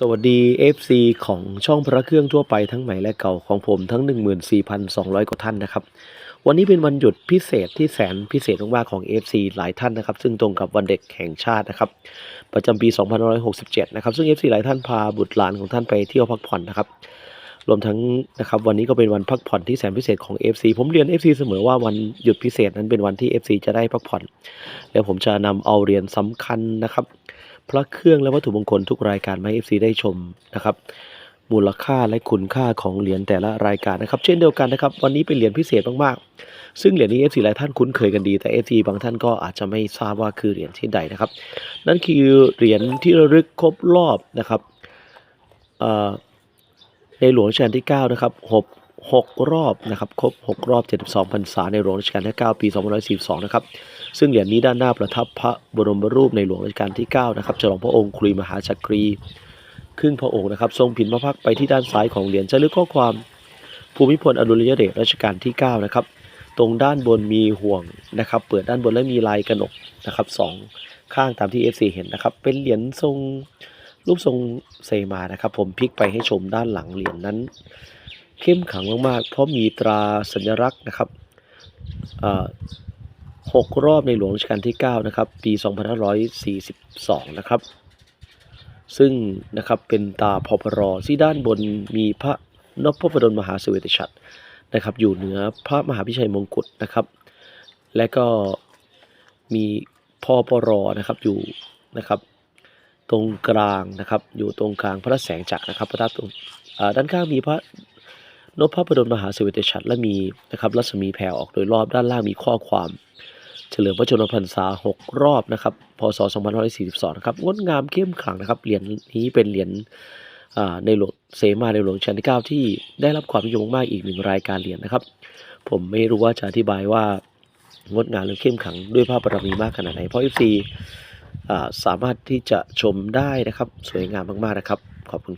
สวัสดี FC ของช่องพระเครื่องทั่วไปทั้งใหม่และเก่าของผมทั้ง 14,200 กว่าท่านนะครับ วันนี้เป็นวันหยุดพิเศษที่แสนพิเศษมากๆของ FC หลายท่านนะครับ ซึ่งตรงกับวันเด็กแห่งชาตินะครับ ประจำปี 2567 นะครับ ซึ่ง FC หลายท่านพาบุตรหลานของท่านไปเที่ยวพักผ่อนนะครับ รวมทั้งนะครับวันนี้ก็เป็นวันพักผ่อนที่แสนพิเศษของ FC ผมเรียน FC เสมอว่าวันหยุดพิเศษนั้นเป็นวันที่ FC จะได้พักผ่อน แล้วผมจะนำเอาเหรียญสำคัญนะครับ พระเครื่องและวัตถุมงคลทุกรายการมาให้ FC ได้ชมนะครับมูลค่าและคุณค่าของเหรียญแต่ละรายการนะครับ เช่นเดียวกันนะครับ วันนี้เป็นเหรียญพิเศษมากๆ ซึ่งเหรียญนี้ FC หลายท่านคุ้นเคยกันดี แต่ FC บางท่านก็อาจจะไม่ทราบว่าคือเหรียญที่ใดนะครับ นั่นคือเหรียญที่ระลึกครบรอบนะครับในหลวงรัชกาลที่ 9 นะครับ หกรอบนะครับครบ 6 รอบ 72พรรษาในหลวงรัชกาลที่ 9 ปี2542 นะครับ ซึ่งเหรียญนี้ด้านหน้าประทับพระบรมรูปในหลวงรัชกาลที่ 9 นะครับฉลองพระองค์ครีมหาจักรีครึ่งพระองค์นะครับ ทรงผินพระพักไปที่ด้านซ้ายของเหรียญจะลึกข้อความภูมิพลอดุลยเดชรัชกาลที่ 9 นะครับ ตรงด้านบนมีห่วงนะครับ เปิดด้านบนและมีลายกระหนกนะครับสองข้างตามที่ FC เห็นนะครับ เป็นเหรียญทรงรูปทรงเซมานะครับ ผมพลิกไปให้ชมด้านหลังเหรียญนั้น เข้มขังมากๆ เพราะมีตราสัญลักษณ์นะครับหกรอบในหลวงรัชกาลที่ 9 นะครับ ปี 2542 นะครับ ซึ่งนะครับเป็นตาพอปรที่ด้านบนมีพระนพพดลมหาเสวตฉัตรนะครับอยู่เหนือพระมหาพิชัยมงกุฎนะครับ และก็มีพอปรนะครับอยู่นะครับ ตรงกลางนะครับอยู่ตรงกลางพระแสงจักรนะครับพระธาตุตรงด้านข้างมีพระ นพพดลมหาเสวตฉัตรและมีนะครับรัศมีแผ่ออกโดยรอบด้านล่างมีข้อความ เฉลิมพระชนมพรรษา 6 รอบนะครับพศ2542นะครับงดงามเข้มขลังนะครับเหรียญนี้เป็นเหรียญในหลวงเสมาในหลวงรัชกาลที่9ที่ได้รับความนิยมมากอีกหนึ่งรายการเหรียญนะครับ ผมไม่รู้ว่าจะอธิบายว่างดงามหรือเข้มขลังด้วยภาพบารมีมากขนาดไหนเพราะ FC สามารถที่จะชมได้นะครับ สวยงามมากๆนะครับ ขอบคุณ